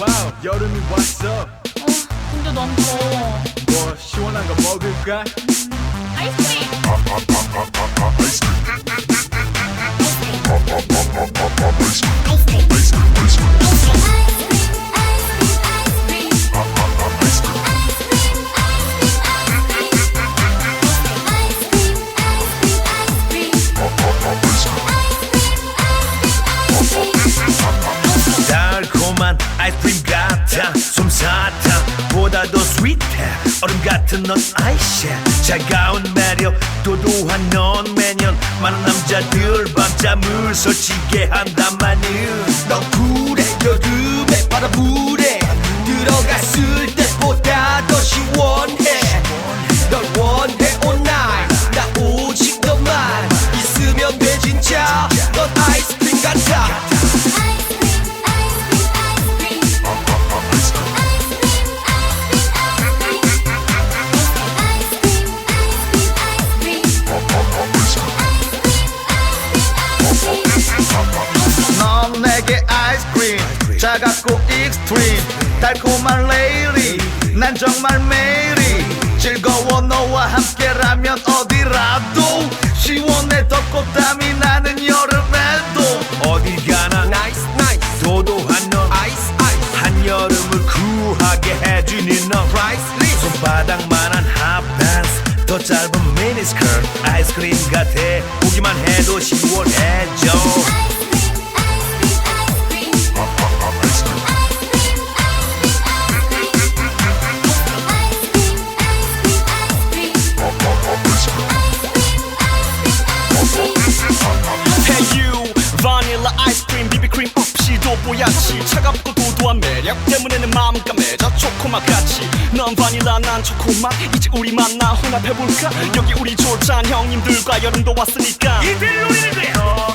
와우 여름이 왔어 어, 근데 난 더워. 뭐 시원한 거 먹을까? 아이스크림! 달콤한 사탕보다도 스윗해. 얼음 같은 넌 아이씨 차가운 매력 도도한 넌 매년. 많은 남자들 밤잠을 설치게 한다마는. 넌 쿨해 여름에 바람불 달콤한 레이리. 난 정말 매일이 즐거워 너와 함께라면 어디라도. 시원해 덥고 땀이 나는 여름에도. 어딜 가나? 나이스 나이스 도도한 넌 아이스 아이스 한여름을 쿨하게 해주는 넌 프라이스리스 손바닥만한 핫팬츠 더 짧은 미니스커트 아이스크림 같아. 보기만 해도 시원해져 뽀얗지 차갑고 도도한 매력 때문에는 마음 까매져 초코맛 같이. 넌 바닐라 난 초코맛. 이제 우리 만나 혼합해볼까? 여기 우리 졸찬 형님들과 여름도 왔으니까. 이들 노리는 거야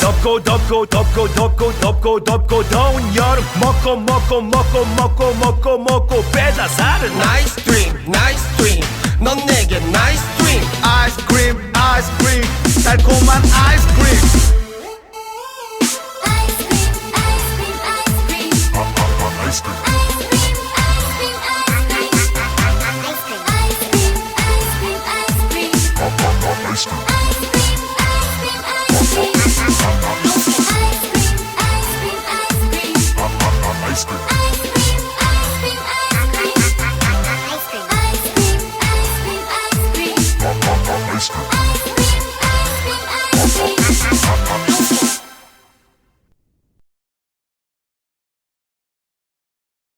덥고 덥고 덥고 덥고 덥고 덥고 더운 여름 먹고 먹고 먹고 먹고 먹고 먹고 빼다 살은 나이스 드림 나이스 드림 넌 내게 나이스 드림 아이스크림 아이스크림 달콤한 아이